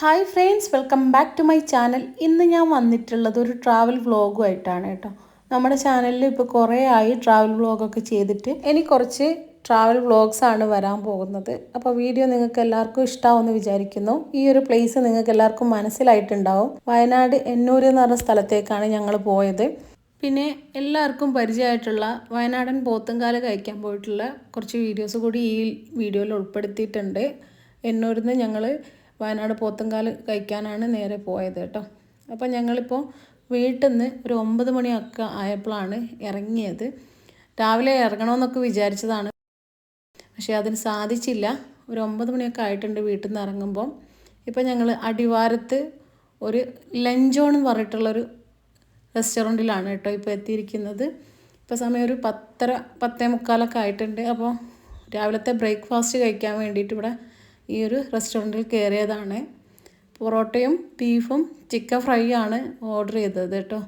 Hi friends welcome back to my channel ഇന്ന് ഞാൻ വന്നിട്ടുള്ളത് ഒരു ട്രാവൽ വ്ളോഗുമായിട്ടാണ് കേട്ടോ. നമ്മുടെ ചാനലിൽ ഇപ്പോൾ കുറേ ആയി ട്രാവൽ വ്ളോഗൊക്കെ ചെയ്തിട്ട്. ഇനി കുറച്ച് ട്രാവൽ വ്ളോഗ്സ് ആണ് വരാൻ പോകുന്നത്. അപ്പോൾ വീഡിയോ നിങ്ങൾക്ക് എല്ലാവർക്കും ഇഷ്ടമാവുമെന്ന് വിചാരിക്കുന്നു. ഈ ഒരു പ്ലേസ് നിങ്ങൾക്ക് എല്ലാവർക്കും മനസ്സിലായിട്ടുണ്ടാവും. വയനാട് എന്നൂർ എന്ന് പറഞ്ഞ സ്ഥലത്തേക്കാണ് ഞങ്ങൾ പോയത്. പിന്നെ എല്ലാവർക്കും പരിചയമായിട്ടുള്ള വയനാടൻ പോത്തുംകാൽ കഴിക്കാൻ പോയിട്ടുള്ള കുറച്ച് വീഡിയോസ് കൂടി ഈ വീഡിയോയിൽ ഉൾപ്പെടുത്തിയിട്ടുണ്ട്. എന്നൂരിൽ നിന്ന് ഞങ്ങൾ വയനാട് പോത്തുംകാൽ കഴിക്കാനാണ് നേരെ പോയത് കേട്ടോ. അപ്പോൾ ഞങ്ങളിപ്പോൾ വീട്ടിൽ നിന്ന് ഒരു ഒമ്പത് മണിയൊക്കെ ആയപ്പോഴാണ് ഇറങ്ങിയത്. രാവിലെ ഇറങ്ങണമെന്നൊക്കെ വിചാരിച്ചതാണ്. പക്ഷേ അതിന് സാധിച്ചില്ല. ഒരു ഒമ്പത് മണിയൊക്കെ ആയിട്ടുണ്ട് വീട്ടിൽ നിന്ന് ഇറങ്ങുമ്പോൾ ഇപ്പം ഞങ്ങൾ അടിവാരത്ത് ഒരു ലഞ്ചോൺ എന്ന് പറഞ്ഞിട്ടുള്ളൊരു റെസ്റ്റോറന്റിലാണ് കേട്ടോ ഇപ്പോൾ എത്തിയിരിക്കുന്നത്. ഇപ്പോൾ സമയം ഒരു പത്തര പത്തേ മുക്കാലൊക്കെ ആയിട്ടുണ്ട്. അപ്പോൾ രാവിലത്തെ ബ്രേക്ക്ഫാസ്റ്റ് കഴിക്കാൻ വേണ്ടിയിട്ട് ഇവിടെ ഈ ഒരു റെസ്റ്റോറന്റിൽ കയറിയതാണ് പൊറോട്ടയും ബീഫും ചിക്കൻ ഫ്രൈ ആണ് ഓർഡർ ചെയ്തത് കേട്ടോ.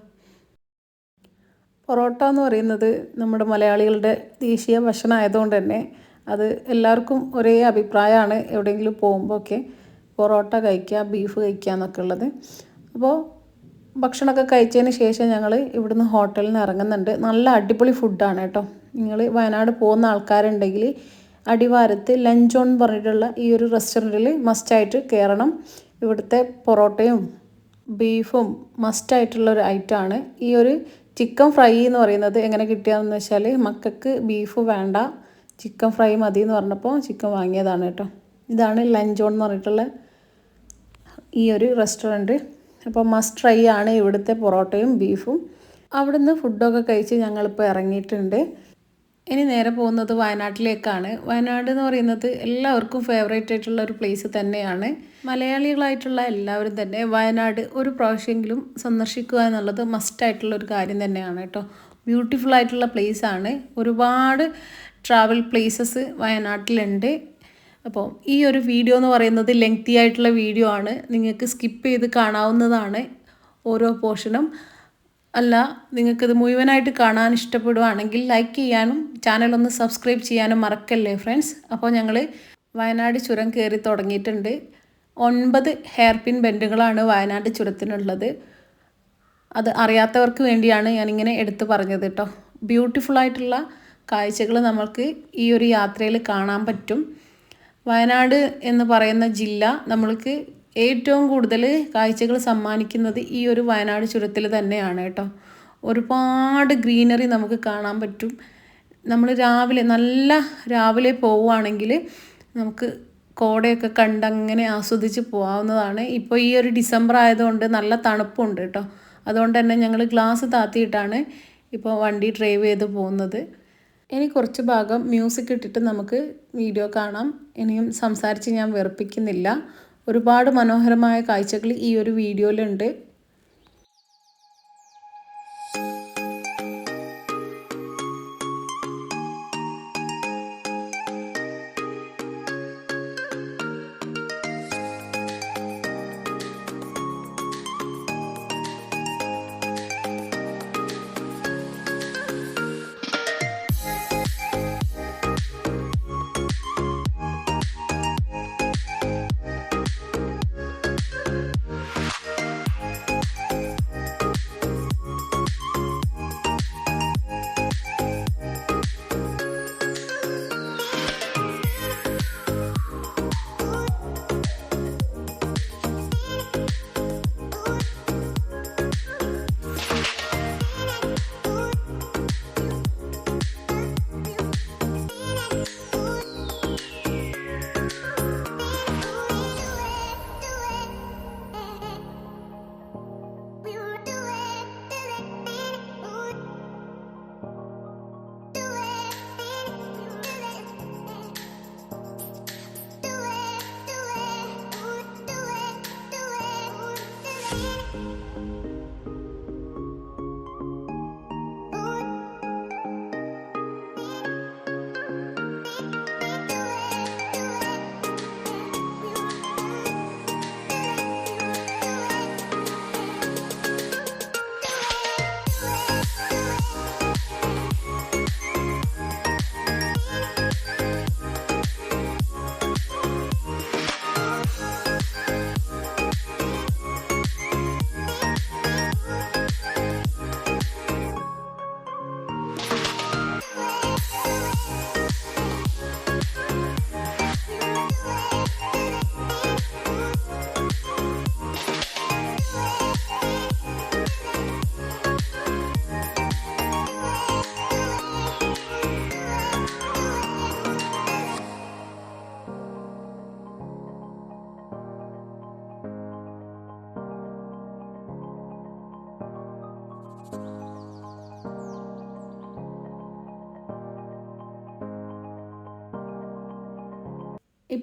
പൊറോട്ട എന്ന് പറയുന്നത് നമ്മുടെ മലയാളികളുടെ ദേശീയ ഭക്ഷണം ആയതുകൊണ്ട് തന്നെ അത് എല്ലാവർക്കും ഒരേ അഭിപ്രായമാണ് എവിടെയെങ്കിലും പോകുമ്പോൾ ഒക്കെ പൊറോട്ട കഴിക്കുക ബീഫ് കഴിക്കുക എന്നൊക്കെ ഉള്ളത്. അപ്പോൾ ഭക്ഷണമൊക്കെ കഴിച്ചതിന് ശേഷം ഞങ്ങൾ ഇവിടുന്ന് ഹോട്ടലിൽ നിന്ന് ഇറങ്ങുന്നുണ്ട്. നല്ല അടിപൊളി ഫുഡാണ് കേട്ടോ. നിങ്ങൾ വയനാട് പോകുന്ന ആൾക്കാരുണ്ടെങ്കിൽ അടിവാരത്ത് ലഞ്ച് ഓൺ പറഞ്ഞിട്ടുള്ള ഈ ഒരു റെസ്റ്റോറന്റിൽ മസ്റ്റായിട്ട് കയറണം ഇവിടുത്തെ പൊറോട്ടയും ബീഫും മസ്റ്റായിട്ടുള്ള ഒരു ഐറ്റമാണ് ഈ ഒരു ചിക്കൻ ഫ്രൈ എന്ന് പറയുന്നത് എങ്ങനെ കിട്ടിയതെന്ന് വെച്ചാൽ മക്കൾക്ക് ബീഫ് വേണ്ട ചിക്കൻ ഫ്രൈ മതി എന്ന് പറഞ്ഞപ്പോൾ ചിക്കൻ വാങ്ങിയതാണ് കേട്ടോ. ഇതാണ് ലഞ്ചോൺ എന്ന് പറഞ്ഞിട്ടുള്ള ഈ ഒരു റെസ്റ്റോറന്റ് അപ്പോൾ മസ്റ്റ് ട്രൈ ആണ് ഇവിടുത്തെ പൊറോട്ടയും ബീഫും അവിടുന്ന് ഫുഡൊക്കെ കഴിച്ച് ഞങ്ങളിപ്പോൾ ഇറങ്ങിയിട്ടുണ്ട്. ഇനി നേരെ പോകുന്നത് വയനാട്ടിലേക്കാണ്. വയനാട് എന്ന് പറയുന്നത് എല്ലാവർക്കും ഫേവറേറ്റ് ആയിട്ടുള്ള ഒരു പ്ലേസ് തന്നെയാണ്. മലയാളികളായിട്ടുള്ള എല്ലാവരും തന്നെ വയനാട് ഒരു പ്രാവശ്യമെങ്കിലും സന്ദർശിക്കുക എന്നുള്ളത് മസ്റ്റായിട്ടുള്ള ഒരു കാര്യം തന്നെയാണ് കേട്ടോ. ബ്യൂട്ടിഫുൾ ആയിട്ടുള്ള പ്ലേസ് ആണ്. ഒരുപാട് ട്രാവൽ പ്ലേസസ് വയനാട്ടിലുണ്ട്. അപ്പോൾ ഈ ഒരു വീഡിയോ എന്ന് പറയുന്നത് ലെങ്തി ആയിട്ടുള്ള വീഡിയോ ആണ്. നിങ്ങൾക്ക് സ്കിപ്പ് ചെയ്ത് കാണാവുന്നതാണ് ഓരോ പോർഷനും അല്ല നിങ്ങൾക്കിത് മുഴുവനായിട്ട് കാണാൻ ഇഷ്ടപ്പെടുവാണെങ്കിൽ ലൈക്ക് ചെയ്യാനും ചാനൽ ഒന്ന് സബ്സ്ക്രൈബ് ചെയ്യാനും മറക്കല്ലേ ഫ്രണ്ട്സ് അപ്പോൾ ഞങ്ങൾ വയനാട് ചുരം കയറി തുടങ്ങിയിട്ടുണ്ട്. ഒൻപത് ഹെയർ പിൻ ബെൻഡുകളാണ് വയനാട് ചുരത്തിനുള്ളത്. അത് അറിയാത്തവർക്ക് വേണ്ടിയാണ് ഞാനിങ്ങനെ എടുത്തു പറഞ്ഞത് കേട്ടോ ബ്യൂട്ടിഫുള്ളായിട്ടുള്ള കാഴ്ചകൾ നമ്മൾക്ക് ഈ ഒരു യാത്രയിൽ കാണാൻ പറ്റും. വയനാട് എന്ന് പറയുന്ന ജില്ല നമ്മൾക്ക് ഏറ്റവും കൂടുതൽ കാഴ്ചകൾ സമ്മാനിക്കുന്നത് ഈ ഒരു വയനാട് ചുരത്തിൽ തന്നെയാണ് കേട്ടോ. ഒരുപാട് ഗ്രീനറി നമുക്ക് കാണാൻ പറ്റും. നമ്മൾ രാവിലെ നല്ല രാവിലെ പോവുകയാണെങ്കിൽ നമുക്ക് കോടയൊക്കെ കണ്ടങ്ങനെ ആസ്വദിച്ച് പോകാവുന്നതാണ്. ഇപ്പോൾ ഈ ഒരു ഡിസംബർ ആയതുകൊണ്ട് നല്ല തണുപ്പുണ്ട് കേട്ടോ. അതുകൊണ്ട് തന്നെ ഞങ്ങൾ ഗ്ലാസ് താത്തിയിട്ടാണ് ഇപ്പോൾ വണ്ടി ഡ്രൈവ് ചെയ്ത് പോകുന്നത്. ഇനി കുറച്ച് ഭാഗം മ്യൂസിക് ഇട്ടിട്ട് നമുക്ക് വീഡിയോ കാണാം. ഇനിയും സംസാരിച്ച് ഞാൻ വെറുപ്പിക്കുന്നില്ല. ഒരുപാട് മനോഹരമായ കാഴ്ചകൾ ഈ ഒരു വീഡിയോയിലുണ്ട്.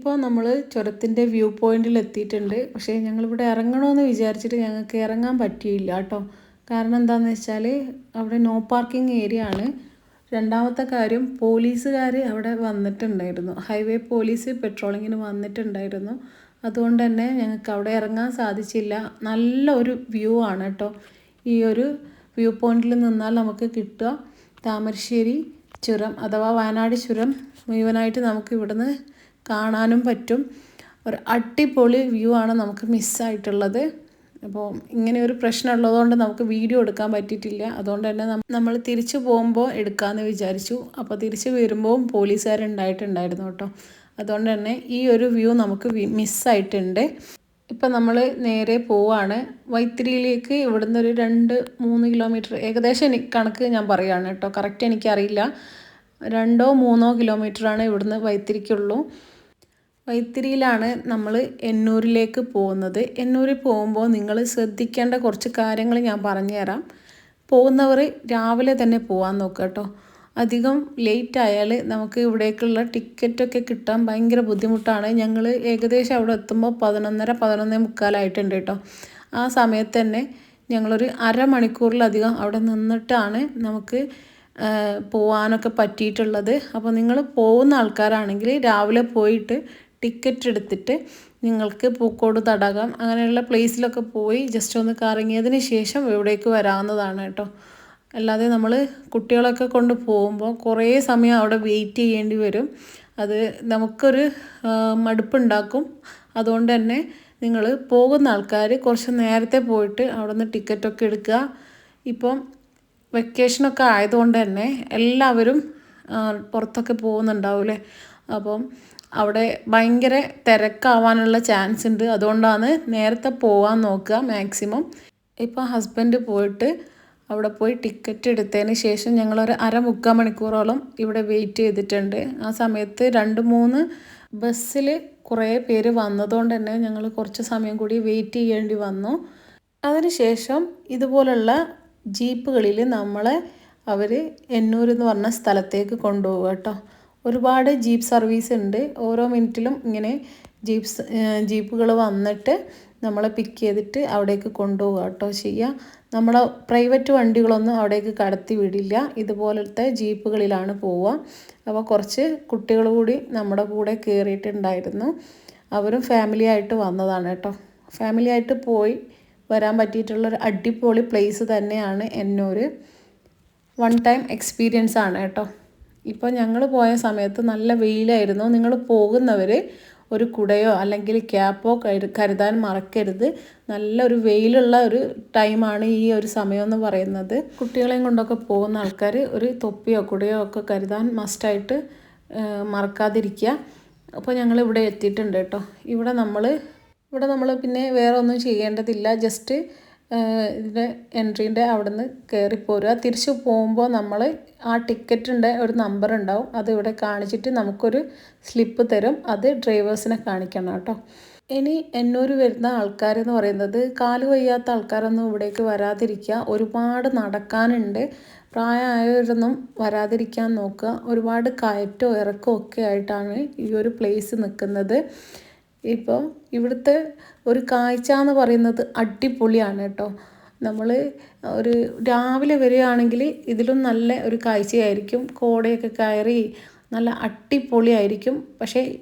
ഇപ്പോൾ നമ്മൾ ചുരത്തിന്റെ വ്യൂ പോയിന്റിൽ എത്തിയിട്ടുണ്ട്. പക്ഷേ ഞങ്ങളിവിടെ ഇറങ്ങണമെന്ന് വിചാരിച്ചിട്ട് ഞങ്ങൾക്ക് ഇറങ്ങാൻ പറ്റിയില്ല കേട്ടോ. കാരണം എന്താണെന്ന് വെച്ചാൽ അവിടെ നോ പാർക്കിംഗ് ഏരിയ ആണ്. രണ്ടാമത്തെ കാര്യം പോലീസുകാർ അവിടെ വന്നിട്ടുണ്ടായിരുന്നു. ഹൈവേ പോലീസ് പെട്രോളിങ്ങിന് വന്നിട്ടുണ്ടായിരുന്നു. അതുകൊണ്ട് തന്നെ ഞങ്ങൾക്ക് അവിടെ ഇറങ്ങാൻ സാധിച്ചില്ല. നല്ല ഒരു വ്യൂ ആണ് കേട്ടോ. ഈ ഒരു വ്യൂ പോയിന്റിൽ നിന്നാൽ നമുക്ക് കിട്ടുക. താമരശ്ശേരി ചുരം അഥവാ വയനാട് ചുരം മുഴുവനായിട്ട് നമുക്ക് ഇവിടുന്ന് കാണാനും പറ്റും. ഒരു അടിപൊളി വ്യൂ ആണ് നമുക്ക് മിസ്സായിട്ടുള്ളത് അപ്പോൾ ഇങ്ങനെ ഒരു പ്രശ്നം ഉള്ളതുകൊണ്ട് നമുക്ക് വീഡിയോ എടുക്കാൻ പറ്റിയിട്ടില്ല. അതുകൊണ്ട് തന്നെ നമ്മൾ തിരിച്ചു പോകുമ്പോൾ എടുക്കാമെന്ന് വിചാരിച്ചു. അപ്പോൾ തിരിച്ചു വരുമ്പോൾ പോലീസുകാരുണ്ടായിട്ടുണ്ടായിരുന്നു കേട്ടോ. അതുകൊണ്ട് തന്നെ ഈ ഒരു വ്യൂ നമുക്ക് മിസ്സായിട്ടുണ്ട് ഇപ്പം നമ്മൾ നേരെ പോവാണ്. വൈത്തിരിയിലേക്ക് ഇവിടുന്ന് ഒരു രണ്ട് മൂന്ന് കിലോമീറ്റർ ഏകദേശം കണക്ക് ഞാൻ പറയുകയാണ് കേട്ടോ. കറക്റ്റ് എനിക്കറിയില്ല രണ്ടോ മൂന്നോ കിലോമീറ്ററാണ് ഇവിടുന്ന് വൈത്തിരിക്കുള്ളൂ. വൈത്തിരിയിലാണ് നമ്മൾ എന്നൂരിലേക്ക് പോകുന്നത്. എന്നൂരിൽ പോകുമ്പോൾ നിങ്ങൾ ശ്രദ്ധിക്കേണ്ട കുറച്ച് കാര്യങ്ങൾ ഞാൻ പറഞ്ഞുതരാം. പോകുന്നവർ രാവിലെ തന്നെ പോകാൻ നോക്കുക കേട്ടോ. അധികം ലേറ്റ് ആയാൽ നമുക്ക് ഇവിടേക്കുള്ള ടിക്കറ്റൊക്കെ കിട്ടാൻ ഭയങ്കര ബുദ്ധിമുട്ടാണ്. ഞങ്ങൾ ഏകദേശം അവിടെ എത്തുമ്പോൾ പതിനൊന്നര പതിനൊന്നേ മുക്കാലായിട്ടുണ്ട് കേട്ടോ. ആ സമയത്ത് തന്നെ ഞങ്ങളൊരു അരമണിക്കൂറിലധികം അവിടെ നിന്നിട്ടാണ് നമുക്ക് പോകാനൊക്കെ പറ്റിയിട്ടുള്ളത്. അപ്പോൾ നിങ്ങൾ പോകുന്ന ആൾക്കാരാണെങ്കിൽ രാവിലെ പോയിട്ട് ടിക്കറ്റ് എടുത്തിട്ട് നിങ്ങൾക്ക് പൂക്കോട് തടാകം അങ്ങനെയുള്ള പ്ലേസിലൊക്കെ പോയി ജസ്റ്റ് ഒന്ന് കറങ്ങിയതിന് ശേഷം ഇവിടേക്ക് വരാവുന്നതാണ് കേട്ടോ. അല്ലാതെ നമ്മൾ കുട്ടികളൊക്കെ കൊണ്ട് പോകുമ്പോൾ കുറേ സമയം അവിടെ വെയിറ്റ് ചെയ്യേണ്ടി വരും. അത് നമുക്കൊരു മടുപ്പുണ്ടാക്കും. അതുകൊണ്ട് തന്നെ നിങ്ങൾ പോകുന്ന ആൾക്കാർ കുറച്ച് നേരത്തെ പോയിട്ട് അവിടെ നിന്ന് ടിക്കറ്റൊക്കെ എടുക്കുക. ഇപ്പം വെക്കേഷനൊക്കെ ആയതുകൊണ്ട് തന്നെ എല്ലാവരും പുറത്തൊക്കെ പോകുന്നുണ്ടാവില്ലേ അപ്പം അവിടെ ഭയങ്കര തിരക്കാവാനുള്ള ചാൻസ് ഉണ്ട്. അതുകൊണ്ടാണ് നേരത്തെ പോകാൻ നോക്കുക മാക്സിമം ഇപ്പോൾ ഹസ്ബൻഡ് പോയിട്ട് അവിടെ പോയി ടിക്കറ്റ് എടുത്തതിന് ശേഷം ഞങ്ങളൊരു അര മുക്കാൽ മണിക്കൂറോളം ഇവിടെ വെയിറ്റ് ചെയ്തിട്ടുണ്ട്. ആ സമയത്ത് രണ്ട് മൂന്ന് ബസ്സിൽ കുറേ പേര് വന്നതുകൊണ്ട് തന്നെ ഞങ്ങൾ കുറച്ച് സമയം കൂടി വെയിറ്റ് ചെയ്യേണ്ടി വന്നു. അതിനുശേഷം ഇതുപോലുള്ള ജീപ്പുകളിൽ നമ്മളെ അവർ എന്നൂർ എന്ന് പറഞ്ഞ സ്ഥലത്തേക്ക് കൊണ്ടുപോകുക കേട്ടോ. ഒരുപാട് ജീപ്പ് സർവീസ് ഉണ്ട്. ഓരോ മിനിറ്റിലും ഇങ്ങനെ ജീപ്സ് ജീപ്പുകൾ വന്നിട്ട് നമ്മളെ പിക്ക് ചെയ്തിട്ട് അവിടേക്ക് കൊണ്ടുപോകുക കേട്ടോ ചെയ്യുക നമ്മളെ പ്രൈവറ്റ് വണ്ടികളൊന്നും അവിടേക്ക് കടത്തി വിടില്ല. ഇതുപോലത്തെ ജീപ്പുകളിലാണ് പോവുക. അപ്പോൾ കുറച്ച് കുട്ടികൾ കൂടി നമ്മുടെ കൂടെ കയറിയിട്ടുണ്ടായിരുന്നു അവരും ഫാമിലി ആയിട്ട് വന്നതാണ് കേട്ടോ. ഫാമിലി ആയിട്ട് പോയി വരാൻ പറ്റിയിട്ടുള്ള ഒരു അടിപൊളി പ്ലേസ് തന്നെയാണ് എന്നൂർ വൺ ടൈം എക്സ്പീരിയൻസ് ആണ് കേട്ടോ. ഇപ്പോൾ ഞങ്ങൾ പോയ സമയത്ത് നല്ല വെയിലായിരുന്നു. നിങ്ങൾ പോകുന്നവർ ഒരു കുടയോ അല്ലെങ്കിൽ ക്യാപ്പോ കരുതാൻ മറക്കരുത്. നല്ലൊരു വെയിലുള്ള ഒരു ടൈമാണ് ഈ ഒരു സമയം എന്ന് പറയുന്നത്. കുട്ടികളെയും കൊണ്ടൊക്കെ പോകുന്ന ആൾക്കാർ ഒരു തൊപ്പിയോ കുടയോ ഒക്കെ കരുതാൻ മസ്റ്റായിട്ട് മറക്കാതിരിക്കുക അപ്പോൾ ഞങ്ങൾ ഇവിടെ എത്തിയിട്ടുണ്ട് കേട്ടോ. ഇവിടെ നമ്മൾ ഇവിടെ നമ്മൾ പിന്നെ വേറെ ഒന്നും ചെയ്യേണ്ടതില്ല. ജസ്റ്റ് ഇതിന്റെ എൻട്രീന്റെ അവിടെ നിന്ന് കയറിപ്പോരുക തിരിച്ച് പോകുമ്പോൾ നമ്മൾ ആ ടിക്കറ്റിന്റെ ഒരു നമ്പർ ഉണ്ടാവും. അത് ഇവിടെ കാണിച്ചിട്ട് നമുക്കൊരു സ്ലിപ്പ് തരും. അത് ഡ്രൈവേഴ്സിനെ കാണിക്കണം കേട്ടോ. ഇനി എന്നൂർ വരുന്ന ആൾക്കാരെന്ന് പറയുന്നത് കാൽ വയ്യാത്ത ആൾക്കാരൊന്നും ഇവിടേക്ക് വരാതിരിക്കുക. ഒരുപാട് നടക്കാനുണ്ട്. പ്രായമായവരൊന്നും വരാതിരിക്കാൻ നോക്കുക. ഒരുപാട് കയറ്റോ ഇറക്കോ ഒക്കെ ആയിട്ടാണ് ഈ ഒരു പ്ലേസ് നിൽക്കുന്നത്. ഇപ്പോൾ ഇവിടുത്തെ ഒരു കാഴ്ച എന്ന് പറയുന്നത് അടിപൊളിയാണ് കേട്ടോ. നമ്മൾ ഒരു രാവിലെ വരികയാണെങ്കിൽ ഇതിലും നല്ല ഒരു കാഴ്ചയായിരിക്കും. കോടയൊക്കെ കയറി നല്ല അടിപൊളിയായിരിക്കും. പക്ഷേ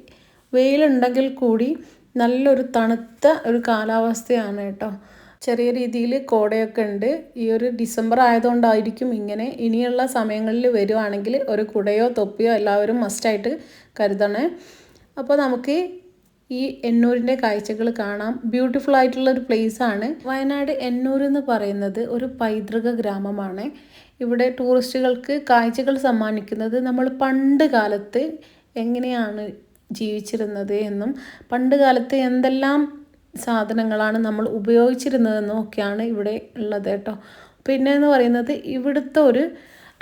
വെയിലുണ്ടെങ്കിൽ കൂടി നല്ലൊരു തണുത്ത ഒരു കാലാവസ്ഥയാണ് കേട്ടോ. ചെറിയ രീതിയിൽ കോടയൊക്കെ ഉണ്ട്. ഈ ഒരു ഡിസംബർ ആയതുകൊണ്ടായിരിക്കും ഇങ്ങനെ ഇനിയുള്ള സമയങ്ങളിൽ വരുവാണെങ്കിൽ ഒരു കുടയോ തൊപ്പിയോ എല്ലാവരും മസ്റ്റായിട്ട് കരുതണേ. അപ്പോൾ നമുക്ക് ഈ എന്നൂരിന്റെ കാഴ്ചകൾ കാണാം. ബ്യൂട്ടിഫുൾ ആയിട്ടുള്ള ഒരു ആണ്. വയനാട് എന്നൂർ എന്ന് പറയുന്നത് ഒരു പൈതൃക ഗ്രാമമാണ്. ഇവിടെ ടൂറിസ്റ്റുകൾക്ക് കാഴ്ചകൾ സമ്മാനിക്കുന്നത് നമ്മൾ പണ്ട് കാലത്ത് എങ്ങനെയാണ് ജീവിച്ചിരുന്നത് എന്നും പണ്ട് കാലത്ത് എന്തെല്ലാം സാധനങ്ങളാണ് നമ്മൾ ഉപയോഗിച്ചിരുന്നതെന്നും ഒക്കെയാണ് ഇവിടെ ഉള്ളത് കേട്ടോ. പിന്നെ എന്ന് പറയുന്നത് ഇവിടുത്തെ ഒരു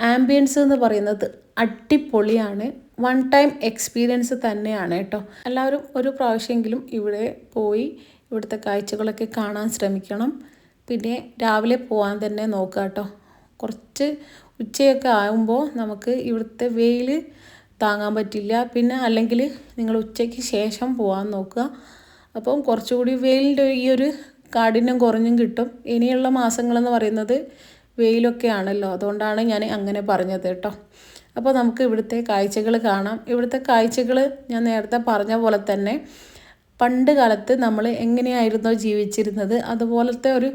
ആംബിയൻസ് എന്ന് പറയുന്നത് അടിപൊളിയാണ്. വൺ ടൈം എക്സ്പീരിയൻസ് തന്നെയാണ് കേട്ടോ. എല്ലാവരും ഒരു പ്രാവശ്യമെങ്കിലും ഇവിടെ പോയി ഇവിടുത്തെ കാഴ്ചകളൊക്കെ കാണാൻ ശ്രമിക്കണം. പിന്നെ രാവിലെ പോകാൻ തന്നെ നോക്കുക കേട്ടോ. കുറച്ച് ഉച്ചയൊക്കെ ആകുമ്പോൾ നമുക്ക് ഇവിടുത്തെ വെയിൽ താങ്ങാൻ പറ്റില്ല. പിന്നെ അല്ലെങ്കിൽ നിങ്ങൾ ഉച്ചയ്ക്ക് ശേഷം പോകാൻ നോക്കുക. അപ്പം കുറച്ചുകൂടി വെയിലിന്റെ ഈ ഒരു കാഠിന്യം കുറഞ്ഞും കിട്ടും. ഇനിയുള്ള മാസങ്ങളെന്ന് പറയുന്നത് വെയിലൊക്കെ ആണല്ലോ അതുകൊണ്ടാണ് ഞാൻ അങ്ങനെ പറഞ്ഞത് കേട്ടോ. അപ്പോൾ നമുക്ക് ഇവിടുത്തെ കാഴ്ചകൾ കാണാം. ഇവിടുത്തെ കാഴ്ചകൾ ഞാൻ നേരത്തെ പറഞ്ഞ പോലെ തന്നെ പണ്ട് കാലത്ത് നമ്മൾ എങ്ങനെയായിരുന്നോ ജീവിച്ചിരുന്നത്? അതുപോലത്തെ ഒരു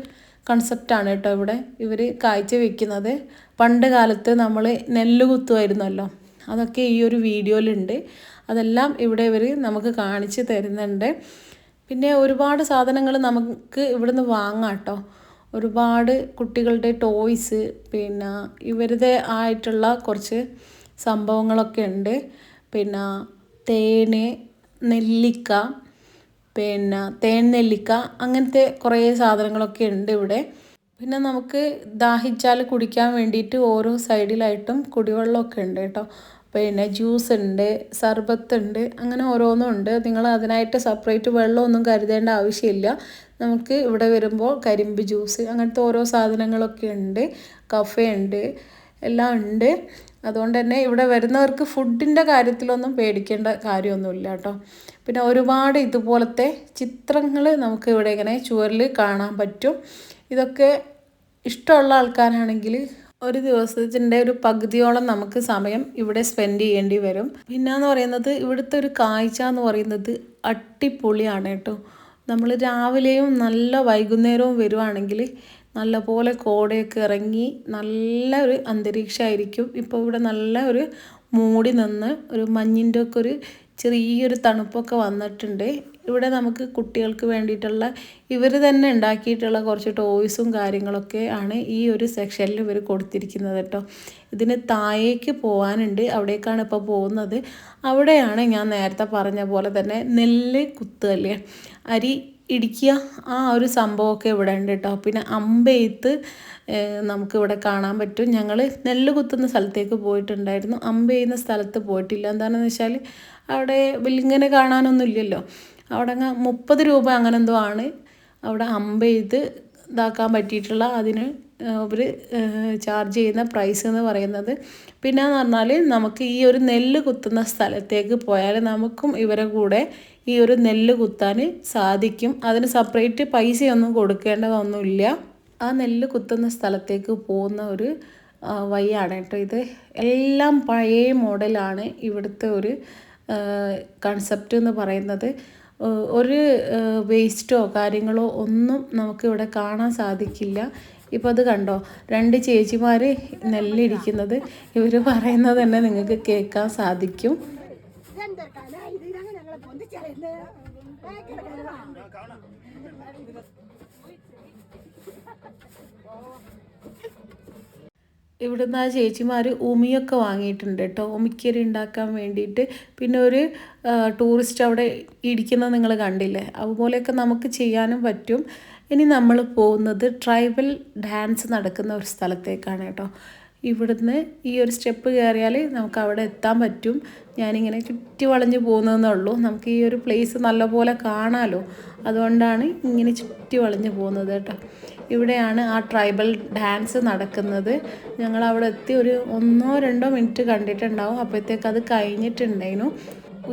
കൺസെപ്റ്റാണ് കേട്ടോ ഇവിടെ ഇവർ കാഴ്ച വയ്ക്കുന്നത് പണ്ട് കാലത്ത് നമ്മൾ നെല്ല് കുത്തുമായിരുന്നല്ലോ. അതൊക്കെ ഈ ഒരു വീഡിയോയിലുണ്ട്. അതെല്ലാം ഇവിടെ ഇവർ നമുക്ക് കാണിച്ച് തരുന്നുണ്ട്. പിന്നെ ഒരുപാട് സാധനങ്ങൾ നമുക്ക് ഇവിടുന്ന് വാങ്ങാം കേട്ടോ. ഒരുപാട് കുട്ടികളുടെ ടോയ്സ് പിന്നെ ഇവരുടെ ആയിട്ടുള്ള കുറച്ച് സംഭവങ്ങളൊക്കെ ഉണ്ട്. പിന്നെ തേന് നെല്ലിക്ക പിന്നെ തേൻ നെല്ലിക്ക അങ്ങനത്തെ കുറേ സാധനങ്ങളൊക്കെ ഉണ്ട് ഇവിടെ. പിന്നെ നമുക്ക് ദാഹിച്ചാൽ കുടിക്കാൻ വേണ്ടിയിട്ട് ഓരോ സൈഡിലായിട്ടും കുടിവെള്ളമൊക്കെ ഉണ്ട് കേട്ടോ. പിന്നെ ജ്യൂസ് ഉണ്ട് സർബത്ത് ഉണ്ട് അങ്ങനെ ഓരോന്നും ഉണ്ട്. നിങ്ങൾ അതിനായിട്ട് സെപ്പറേറ്റ് വെള്ളമൊന്നും കരുതേണ്ട ആവശ്യമില്ല. നമുക്ക് ഇവിടെ വരുമ്പോൾ കരിമ്പ് ജ്യൂസ് അങ്ങനത്തെ ഓരോ സാധനങ്ങളൊക്കെ ഉണ്ട് കഫേ ഉണ്ട് എല്ലാം ഉണ്ട്. അതുകൊണ്ട് തന്നെ ഇവിടെ വരുന്നവർക്ക് ഫുഡിന്റെ കാര്യത്തിലൊന്നും പേടിക്കേണ്ട കാര്യമൊന്നുമില്ല കേട്ടോ. പിന്നെ ഒരുപാട് ഇതുപോലത്തെ ചിത്രങ്ങൾ നമുക്ക് ഇവിടെ ഇങ്ങനെ ചുവരിൽ കാണാൻ പറ്റും. ഇതൊക്കെ ഇഷ്ടമുള്ള ആൾക്കാരാണെങ്കിൽ ഒരു ദിവസത്തിന്റെ ഒരു പകുതിയോളം നമുക്ക് സമയം ഇവിടെ സ്പെൻഡ് ചെയ്യേണ്ടി വരും. പിന്നെ എന്ന് പറയുന്നത് ഇവിടുത്തെ ഒരു കാഴ്ച എന്ന് പറയുന്നത് അടിപൊളിയാണ് കേട്ടോ. നമ്മൾ രാവിലെയും നല്ല വൈകുന്നേരവും വരുവാണെങ്കിൽ നല്ലപോലെ കോടയൊക്കെ ഇറങ്ങി നല്ല ഒരു അന്തരീക്ഷമായിരിക്കും ഇപ്പോൾ ഇവിടെ നല്ല ഒരു മൂടി നിന്ന് ഒരു മഞ്ഞിന്റെ ഒക്കെ ഒരു ചെറിയൊരു തണുപ്പൊക്കെ വന്നിട്ടുണ്ട്. ഇവിടെ നമുക്ക് കുട്ടികൾക്ക് വേണ്ടിയിട്ടുള്ള ഇവർ തന്നെ ഉണ്ടാക്കിയിട്ടുള്ള കുറച്ച് ടോയ്സും കാര്യങ്ങളൊക്കെ ആണ് ഈ ഒരു സെക്ഷനിൽ ഇവർ കൊടുത്തിരിക്കുന്നത് കേട്ടോ. ഇതിന് താഴേക്ക് പോകാനുണ്ട് അവിടേക്കാണ് ഇപ്പോൾ പോകുന്നത്. അവിടെയാണ് ഞാൻ നേരത്തെ പറഞ്ഞ പോലെ തന്നെ നെല്ല് കുത്തുകല്ലേ? അരി ഇടിക്കുക ആ ഒരു സംഭവമൊക്കെ ഇവിടെ ഉണ്ട് കേട്ടോ. പിന്നെ അമ്പെയ്ത്ത് നമുക്കിവിടെ കാണാൻ പറ്റും. ഞങ്ങൾ നെല്ല് കുത്തുന്ന സ്ഥലത്തേക്ക് പോയിട്ടുണ്ടായിരുന്നു. അമ്പെയ്യുന്ന സ്ഥലത്ത് പോയിട്ടില്ല. എന്താണെന്ന് വെച്ചാൽ അവിടെ ഇങ്ങനെ കാണാനൊന്നും ഇല്ലല്ലോ. അവിടെ അങ്ങ് മുപ്പത് രൂപ അങ്ങനെ എന്തോ ആണ്. അവിടെ അമ്പ ചെയ്ത് ഇതാക്കാൻ പറ്റിയിട്ടുള്ള അതിന് അവർ ചാർജ് ചെയ്യുന്ന പ്രൈസ് എന്ന് പറയുന്നത്. പിന്നെ എന്ന് പറഞ്ഞാൽ നമുക്ക് ഈ ഒരു നെല്ല് കുത്തുന്ന സ്ഥലത്തേക്ക് പോയാൽ നമുക്കും ഇവരെ കൂടെ ഈ ഒരു നെല്ല് കുത്താൻ സാധിക്കും. അതിന് സെപ്പറേറ്റ് പൈസയൊന്നും കൊടുക്കേണ്ടതൊന്നുമില്ല. ആ നെല്ല് കുത്തുന്ന സ്ഥലത്തേക്ക് പോകുന്ന ഒരു വഴിയാണ് കേട്ടോ ഇത്. എല്ലാം പഴയ മോഡലാണ് ഇവിടുത്തെ ഒരു കൺസെപ്റ്റ് എന്ന് പറയുന്നത്. ഒരു വേസ്റ്റോ കാര്യങ്ങളോ ഒന്നും നമുക്കിവിടെ കാണാൻ സാധിക്കില്ല. ഇപ്പോൾ അത് കണ്ടോ? രണ്ട് ചേച്ചിമാർ നെല്ലിരിക്കുന്നത്. ഇവർ പറയുന്നത് തന്നെ നിങ്ങൾക്ക് കേൾക്കാൻ സാധിക്കും. ഇവിടുന്ന് ആ ചേച്ചിമാർ ഉമിയൊക്കെ വാങ്ങിയിട്ടുണ്ട് കേട്ടോ. ഉമിക്കരി ഉണ്ടാക്കാൻ വേണ്ടിയിട്ട്. പിന്നെ ഒരു ടൂറിസ്റ്റ് അവിടെ ഇരിക്കുന്നത് നിങ്ങൾ കണ്ടില്ലേ? അതുപോലെയൊക്കെ നമുക്ക് ചെയ്യാനും പറ്റും. ഇനി നമ്മൾ പോകുന്നത് ട്രൈബൽ ഡാൻസ് നടക്കുന്ന ഒരു സ്ഥലത്തേക്കാണ് കേട്ടോ. ഇവിടുന്ന് ഈ ഒരു സ്റ്റെപ്പ് കയറിയാൽ നമുക്ക് അവിടെ എത്താൻ പറ്റും. ഞാനിങ്ങനെ ചുറ്റി വളഞ്ഞ് പോകുന്നതെന്നേ ഉള്ളൂ. നമുക്ക് ഈ ഒരു പ്ലേസ് നല്ലപോലെ കാണാമല്ലോ അതുകൊണ്ടാണ് ഇങ്ങനെ ചുറ്റി വളഞ്ഞ് പോകുന്നത് കേട്ടോ. ഇവിടെയാണ് ആ ട്രൈബൽ ഡാൻസ് നടക്കുന്നത്. ഞങ്ങൾ അവിടെ എത്തി ഒരു ഒന്നോ രണ്ടോ മിനിറ്റ് കണ്ടിട്ടുണ്ടാവും. അപ്പോഴത്തേക്ക് അത് കഴിഞ്ഞിട്ടുണ്ടായിരുന്നു.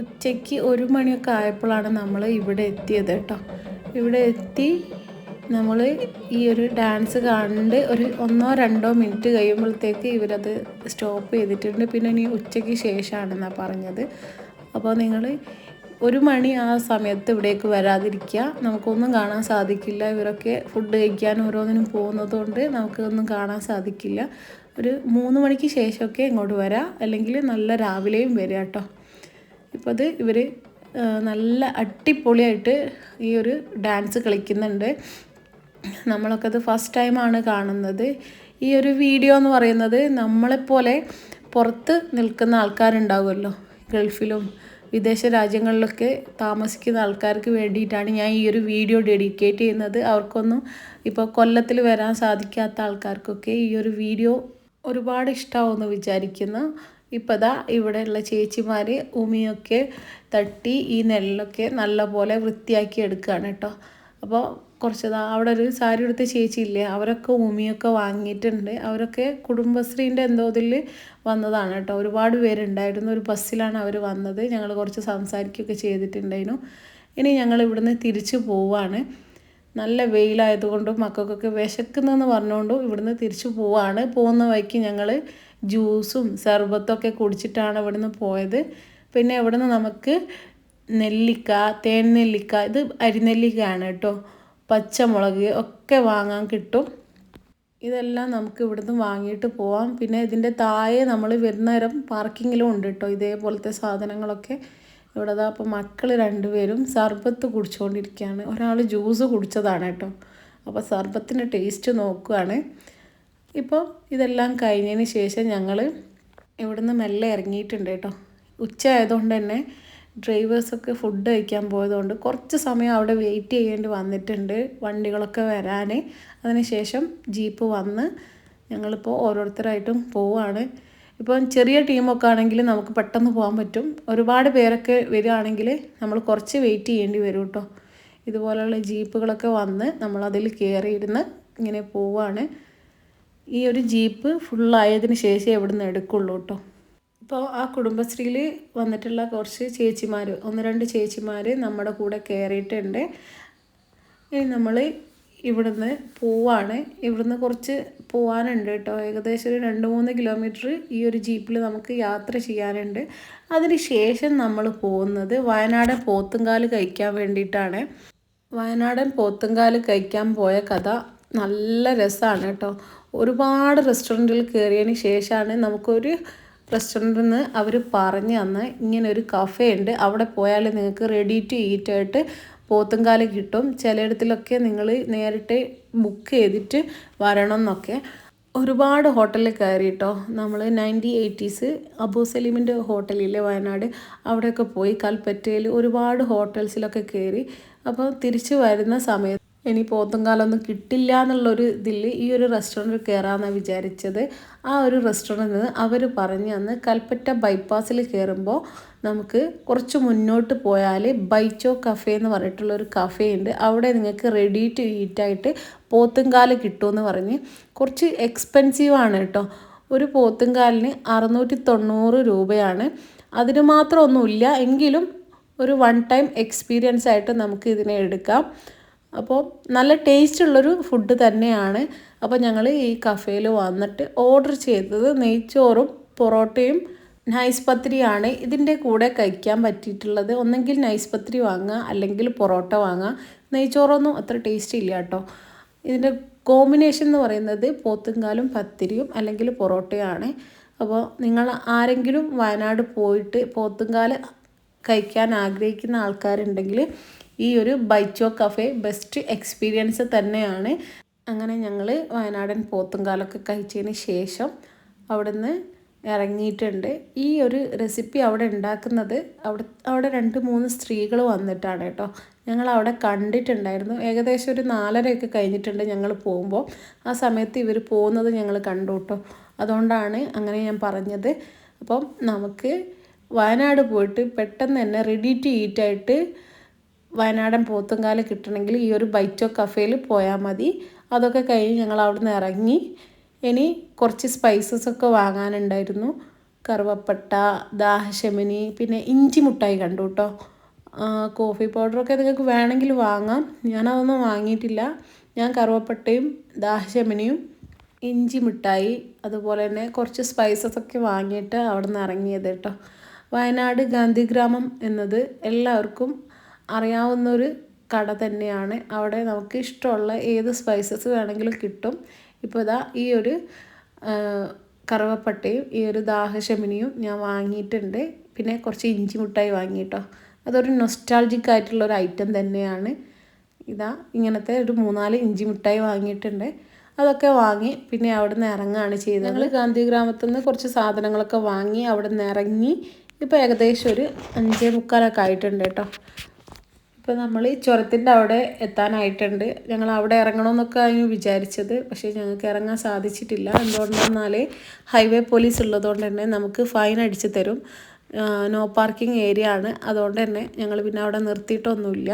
ഉച്ചയ്ക്ക് ഒരു മണിയൊക്കെ ആയപ്പോഴാണ് നമ്മൾ ഇവിടെ എത്തിയത് കേട്ടോ. ഇവിടെ എത്തി നമ്മൾ ഈ ഒരു ഡാൻസ് കണ്ട് ഒരു ഒന്നോ രണ്ടോ മിനിറ്റ് കഴിയുമ്പോഴത്തേക്ക് ഇവരത് സ്റ്റോപ്പ് ചെയ്തിട്ടുണ്ട്. പിന്നെ ഇനി ഉച്ചയ്ക്ക് ശേഷമാണെന്നാണ് പറഞ്ഞത്. അപ്പോൾ നിങ്ങൾ ഒരു മണി ആ സമയത്ത് ഇവിടേക്ക് വരാതിരിക്കുക. നമുക്കൊന്നും കാണാൻ സാധിക്കില്ല. ഇവരൊക്കെ ഫുഡ് കഴിക്കാൻ ഓരോന്നിനും പോകുന്നത് കൊണ്ട് നമുക്കൊന്നും കാണാൻ സാധിക്കില്ല. ഒരു മൂന്ന് മണിക്ക് ശേഷമൊക്കെ ഇങ്ങോട്ട് വരാം. അല്ലെങ്കിൽ നല്ല രാവിലെയും വരിക കേട്ടോ. ഇപ്പോൾ അത് ഇവർ നല്ല അടിപൊളിയായിട്ട് ഈ ഒരു ഡാൻസ് കളിക്കുന്നുണ്ട്. നമ്മളൊക്കെ അത് ഫസ്റ്റ് ടൈമാണ് കാണുന്നത്. ഈ ഒരു വീഡിയോ എന്ന് പറയുന്നത് നമ്മളെപ്പോലെ പുറത്ത് നിൽക്കുന്ന ആൾക്കാരുണ്ടാവുമല്ലോ. ഗൾഫിലും വിദേശ രാജ്യങ്ങളിലൊക്കെ താമസിക്കുന്ന ആൾക്കാർക്ക് വേണ്ടിയിട്ടാണ് ഞാൻ ഈ ഒരു വീഡിയോ ഡെഡിക്കേറ്റ് ചെയ്യുന്നത്. അവർക്കൊന്നും ഇപ്പോൾ കൊല്ലത്തിൽ വരാൻ സാധിക്കാത്ത ആൾക്കാർക്കൊക്കെ ഈ ഒരു വീഡിയോ ഒരുപാട് ഇഷ്ടമാവുമെന്ന് വിചാരിക്കുന്നു. ഇപ്പോൾ ദാ ഇവിടെയുള്ള ചേച്ചിമാർ ഉമിയൊക്കെ തട്ടി ഈ നെല്ലൊക്കെ നല്ലപോലെ വൃത്തിയാക്കി എടുക്കുകയാണ് കേട്ടോ. അപ്പോൾ കുറച്ച് അവിടെ ഒരു സാരി എടുത്ത ചേച്ചിയില്ലേ അവരൊക്കെ ഉമിയൊക്കെ വാങ്ങിയിട്ടുണ്ട്. അവരൊക്കെ കുടുംബശ്രീന്റെ എന്തോ ഇതിൽ വന്നതാണ് കേട്ടോ. ഒരുപാട് പേരുണ്ടായിരുന്നു. ഒരു ബസ്സിലാണ് അവർ വന്നത്. ഞങ്ങൾ കുറച്ച് സംസാരിക്കുകയൊക്കെ ചെയ്തിട്ടുണ്ടായിരുന്നു. ഇനി ഞങ്ങൾ ഇവിടുന്ന് തിരിച്ചു പോവാണ്. നല്ല വെയിലായതുകൊണ്ടും മക്കൾക്കൊക്കെ വിശക്കുന്നതെന്ന് പറഞ്ഞുകൊണ്ടും ഇവിടുന്ന് തിരിച്ചു പോവാണ്. പോകുന്ന വഴിക്ക് ഞങ്ങൾ ജ്യൂസും സർബത്തൊക്കെ കുടിച്ചിട്ടാണ് ഇവിടുന്ന് പോയത്. പിന്നെ ഇവിടുന്ന് നമുക്ക് നെല്ലിക്ക തേൻ നെല്ലിക്ക. ഇത് അരിനെല്ലിക്കയാണ് കേട്ടോ. പച്ചമുളക് ഒക്കെ വാങ്ങാൻ കിട്ടും. ഇതെല്ലാം നമുക്ക് ഇവിടുന്ന് വാങ്ങിയിട്ട് പോവാം. പിന്നെ ഇതിന്റെ താഴെ നമ്മൾ വരുന്ന നേരം പാർക്കിങ്ങിലും ഉണ്ട് കേട്ടോ ഇതേപോലത്തെ സാധനങ്ങളൊക്കെ ഇവിടെ അതാ അപ്പോൾ മക്കൾ രണ്ടുപേരും സർബത്ത് കുടിച്ചുകൊണ്ടിരിക്കുകയാണ് ഒരാൾ ജ്യൂസ് കുടിച്ചതാണ് കേട്ടോ അപ്പോൾ സർബത്തിന്റെ ടേസ്റ്റ് നോക്കുകയാണ് ഇപ്പോൾ ഇതെല്ലാം കഴിഞ്ഞതിന് ശേഷം ഞങ്ങൾ ഇവിടുന്ന് മെല്ലെ ഇറങ്ങിയിട്ടുണ്ട് കേട്ടോ ഉച്ച ആയതുകൊണ്ട് തന്നെ ഡ്രൈവേഴ്സൊക്കെ ഫുഡ് കഴിക്കാൻ പോയതുകൊണ്ട് കുറച്ച് സമയം അവിടെ വെയിറ്റ് ചെയ്യേണ്ടി വന്നിട്ടുണ്ട് വണ്ടികളൊക്കെ വരാൻ അതിനുശേഷം ജീപ്പ് വന്ന് ഞങ്ങളിപ്പോൾ ഓരോരുത്തരായിട്ടും പോവാണ്. ഇപ്പം ചെറിയ ടീമൊക്കെ ആണെങ്കിൽ നമുക്ക് പെട്ടെന്ന് പോകാൻ പറ്റും. ഒരുപാട് പേരൊക്കെ വരികയാണെങ്കിൽ നമ്മൾ കുറച്ച് വെയിറ്റ് ചെയ്യേണ്ടി വരും കേട്ടോ ഇതുപോലെയുള്ള ജീപ്പുകളൊക്കെ വന്ന് നമ്മളതിൽ കയറിയിരുന്ന് ഇങ്ങനെ പോവാണ്. ഈ ഒരു ജീപ്പ് ഫുള്ളായതിന് ശേഷം എവിടെ നിന്ന് എടുക്കുള്ളൂ കേട്ടോ ഇപ്പോൾ ആ കുടുംബശ്രീയിൽ വന്നിട്ടുള്ള കുറച്ച് ചേച്ചിമാർ ഒന്ന് രണ്ട് ചേച്ചിമാർ നമ്മുടെ കൂടെ കയറിയിട്ടുണ്ട് ഇനി നമ്മൾ ഇവിടുന്ന് പോവാണ്. ഇവിടുന്ന് കുറച്ച് പോവാനുണ്ട് കേട്ടോ. ഏകദേശം ഒരു രണ്ട് മൂന്ന് കിലോമീറ്റർ ഈ ഒരു ജീപ്പിൽ നമുക്ക് യാത്ര ചെയ്യാനുണ്ട്. അതിന് ശേഷം നമ്മൾ പോകുന്നത് വയനാടൻ പോത്തുംകാൽ കഴിക്കാൻ വേണ്ടിയിട്ടാണ്. വയനാടൻ പോത്തുംകാൽ കഴിക്കാൻ പോയ കഥ നല്ല രസമാണ് കേട്ടോ. ഒരുപാട് റെസ്റ്റോറന്റിൽ കയറിയതിന് ശേഷമാണ് നമുക്കൊരു റെസ്റ്റോറന്റിൽ നിന്ന് അവർ പറഞ്ഞു തന്ന് ഇങ്ങനെ ഒരു കഫേ ഉണ്ട് അവിടെ പോയാൽ നിങ്ങൾക്ക് റെഡി ടു ഈറ്റ് ആയിട്ട് പോത്തുംകാൽ കിട്ടും. ചിലയിടത്തിലൊക്കെ നിങ്ങൾ നേരിട്ട് ബുക്ക് ചെയ്തിട്ട് വരണം എന്നൊക്കെ ഒരുപാട് ഹോട്ടലിൽ കയറി കേട്ടോ നമ്മൾ നയന്റി എയ്റ്റീസ് അബൂ സലീമിന്റെ ഹോട്ടലില്ലേ വയനാട്? അവിടെയൊക്കെ പോയി കൽപ്പറ്റയിൽ ഒരുപാട് ഹോട്ടൽസിലൊക്കെ കയറി. അപ്പോൾ തിരിച്ച് വരുന്ന സമയത്ത് ഇനി പോത്തുംകാലൊന്നും കിട്ടില്ല എന്നുള്ളൊരു ഇതിൽ ഈ ഒരു റെസ്റ്റോറന്റിൽ കയറാമെന്നാണ് വിചാരിച്ചത്. ആ ഒരു റെസ്റ്റോറന്റിൽ നിന്ന് അവർ പറഞ്ഞു തന്ന് കൽപ്പറ്റ ബൈപ്പാസിൽ കയറുമ്പോൾ നമുക്ക് കുറച്ച് മുന്നോട്ട് പോയാൽ ബൈച്ചോ കഫേ എന്ന് പറഞ്ഞിട്ടുള്ള ഒരു കഫേ ഉണ്ട് അവിടെ നിങ്ങൾക്ക് റെഡി ടു ഈറ്റായിട്ട് പോത്തുംകാൽ കിട്ടുമെന്ന് പറഞ്ഞ് കുറച്ച് എക്സ്പെൻസീവ് ആണ് കേട്ടോ ഒരു പോത്തുംകാലിന് അറുന്നൂറ്റി തൊണ്ണൂറ് രൂപയാണ്. അതിന് മാത്രം ഒന്നുമില്ല എങ്കിലും ഒരു വൺ ടൈം എക്സ്പീരിയൻസ് ആയിട്ട് നമുക്ക് ഇതിനെ എടുക്കാം. അപ്പോൾ നല്ല ടേസ്റ്റ് ഉള്ളൊരു ഫുഡ് തന്നെയാണ്. അപ്പോൾ ഞങ്ങൾ ഈ കഫേയിൽ വന്നിട്ട് ഓർഡർ ചെയ്തത് നെയ്ച്ചോറും പൊറോട്ടയും നൈസ് പത്തിരിയാണ്. ഇതിന്റെ കൂടെ കഴിക്കാൻ പറ്റിയിട്ടുള്ളത് ഒന്നെങ്കിൽ നൈസ് പത്തിരി വാങ്ങുക അല്ലെങ്കിൽ പൊറോട്ട വാങ്ങുക. നെയ്ച്ചോറൊന്നും അത്ര ടേസ്റ്റ് ഇല്ല കേട്ടോ. ഇതിന്റെ കോമ്പിനേഷൻ എന്ന് പറയുന്നത് പോത്തുംകാലും പത്തിരിയും അല്ലെങ്കിൽ പൊറോട്ടയാണ്. അപ്പോൾ നിങ്ങൾ ആരെങ്കിലും വയനാട് പോയിട്ട് പോത്തുംകാൽ കഴിക്കാൻ ആഗ്രഹിക്കുന്ന ആൾക്കാരുണ്ടെങ്കിൽ ഈ ഒരു ബൈച്ചോ കഫേ ബെസ്റ്റ് എക്സ്പീരിയൻസ് തന്നെയാണ്. അങ്ങനെ ഞങ്ങൾ വയനാടൻ പോത്തുംകാലൊക്കെ കഴിച്ചതിന് ശേഷം അവിടുന്ന് ഇറങ്ങിയിട്ടുണ്ട്. ഈ ഒരു റെസിപ്പി അവിടെ ഉണ്ടാക്കുന്നത് അവിടെ അവിടെ രണ്ട് മൂന്ന് സ്ത്രീകൾ വന്നിട്ടാണ് കേട്ടോ. ഞങ്ങൾ അവിടെ കണ്ടിട്ടുണ്ടായിരുന്നു. ഏകദേശം ഒരു നാലരയൊക്കെ കഴിഞ്ഞിട്ടുണ്ട് ഞങ്ങൾ പോകുമ്പോൾ. ആ സമയത്ത് ഇവർ പോകുന്നത് ഞങ്ങൾ കണ്ടു കേട്ടോ. അതുകൊണ്ടാണ് അങ്ങനെ ഞാൻ പറഞ്ഞത്. അപ്പം നമുക്ക് വയനാട് പോയിട്ട് പെട്ടെന്ന് തന്നെ റെഡി ടു ഈറ്റ് ആയിട്ട് വയനാടൻ പോത്തുംകാല കിട്ടണമെങ്കിൽ ഈ ഒരു ബൈറ്റോ കഫേയിൽ പോയാൽ മതി. അതൊക്കെ കഴിഞ്ഞ് ഞങ്ങൾ അവിടെ നിന്ന് ഇറങ്ങി ഇനി കുറച്ച് സ്പൈസസ് ഒക്കെ വാങ്ങാനുണ്ടായിരുന്നു. കറുവപ്പട്ട ദാഹശമിനി പിന്നെ ഇഞ്ചി മുട്ടായി കണ്ടു കേട്ടോ കോഫി പൗഡറൊക്കെ നിങ്ങൾക്ക് വേണമെങ്കിൽ വാങ്ങാം. ഞാനതൊന്നും വാങ്ങിയിട്ടില്ല. ഞാൻ കറുവപ്പട്ടയും ദാഹശമിനിയും ഇഞ്ചി മിഠായി അതുപോലെ തന്നെ കുറച്ച് സ്പൈസസ് ഒക്കെ വാങ്ങിയിട്ട് അവിടെ നിന്ന് ഇറങ്ങിയത് കേട്ടോ വയനാട് ഗാന്ധിഗ്രാമം എന്നത് എല്ലാവർക്കും അറിയാവുന്നൊരു കട തന്നെയാണ്. അവിടെ നമുക്ക് ഇഷ്ടമുള്ള ഏത് സ്പൈസസ് വേണമെങ്കിലും കിട്ടും. ഇപ്പോൾ ഇതാ ഈ ഒരു കറുവപ്പട്ടയും ഈ ഒരു ദാഹശമിനിയും ഞാൻ വാങ്ങിയിട്ടുണ്ട്. പിന്നെ കുറച്ച് ഇഞ്ചി മുട്ടായി വാങ്ങിയിട്ടോ. അതൊരു നൊസ്റ്റാൾജിക് ആയിട്ടുള്ള ഒരു ഐറ്റം തന്നെയാണ്. ഇതാ ഇങ്ങനത്തെ ഒരു മൂന്നാൽ ഇഞ്ചി മുട്ടായി വാങ്ങിയിട്ടുണ്ട്. അതൊക്കെ വാങ്ങി പിന്നെ അവിടെ നിന്ന് ഇറങ്ങുകയാണ് ചെയ്തത്. ഞങ്ങൾ ഗാന്ധി ഗ്രാമത്തിൽ നിന്ന് കുറച്ച് സാധനങ്ങളൊക്കെ വാങ്ങി അവിടെ നിന്ന് ഇറങ്ങി ഇപ്പോൾ ഏകദേശം ഒരു അഞ്ചേ മുക്കാലൊക്കെ ആയിട്ടുണ്ട് കേട്ടോ. ഇപ്പോൾ നമ്മൾ ഈ ചുരത്തിന്റെ അവിടെ എത്താനായിട്ടുണ്ട്. ഞങ്ങൾ അവിടെ ഇറങ്ങണമെന്നൊക്കെ ആയിരുന്നു വിചാരിച്ചത്. പക്ഷേ ഞങ്ങൾക്ക് ഇറങ്ങാൻ സാധിച്ചിട്ടില്ല. എന്തുകൊണ്ടെന്നാൽ ഹൈവേ പോലീസ് ഉള്ളതുകൊണ്ട് തന്നെ നമുക്ക് ഫൈൻ അടിച്ച് തരും. നോ പാർക്കിംഗ് ഏരിയ ആണ്. അതുകൊണ്ട് തന്നെ ഞങ്ങൾ പിന്നെ അവിടെ നിർത്തിയിട്ടൊന്നുമില്ല.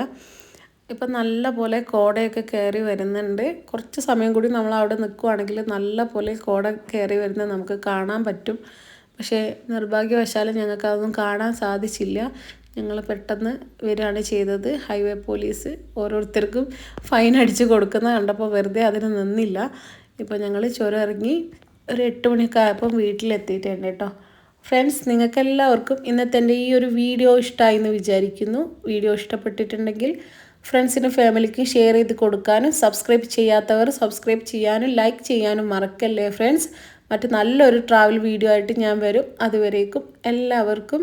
ഇപ്പം നല്ല പോലെ കോടയൊക്കെ കയറി വരുന്നുണ്ട്. കുറച്ച് സമയം കൂടി നമ്മൾ അവിടെ നിൽക്കുവാണെങ്കിൽ നല്ല പോലെ കോട കയറി വരുന്നത് നമുക്ക് കാണാൻ പറ്റും. പക്ഷേ നിർഭാഗ്യവശാൽ ഞങ്ങൾക്ക് അതൊന്നും കാണാൻ സാധിച്ചില്ല. ഞങ്ങൾ പെട്ടെന്ന് വരികയാണ് ചെയ്തത്. ഹൈവേ പോലീസ് ഓരോരുത്തർക്കും ഫൈൻ അടിച്ച് കൊടുക്കുന്ന കണ്ടപ്പോൾ വെറുതെ അതിന് നിന്നില്ല. ഇപ്പോൾ ഞങ്ങൾ ചുരം ഇറങ്ങി ഒരു എട്ട് മണിയൊക്കെ ആയപ്പം വീട്ടിലെത്തിയിട്ടുണ്ട് കേട്ടോ. ഫ്രണ്ട്സ് നിങ്ങൾക്കെല്ലാവർക്കും ഇന്നത്തെ എന്റെ ഈ ഒരു വീഡിയോ ഇഷ്ടമായി എന്ന് വിചാരിക്കുന്നു. വീഡിയോ ഇഷ്ടപ്പെട്ടിട്ടുണ്ടെങ്കിൽ ഫ്രണ്ട്സിനും ഫാമിലിക്കും ഷെയർ ചെയ്ത് കൊടുക്കാനും സബ്സ്ക്രൈബ് ചെയ്യാത്തവർ സബ്സ്ക്രൈബ് ചെയ്യാനും ലൈക്ക് ചെയ്യാനും മറക്കല്ലേ ഫ്രണ്ട്സ്? മറ്റ് നല്ലൊരു ട്രാവൽ വീഡിയോ ആയിട്ട് ഞാൻ വരും. അതുവരേക്കും എല്ലാവർക്കും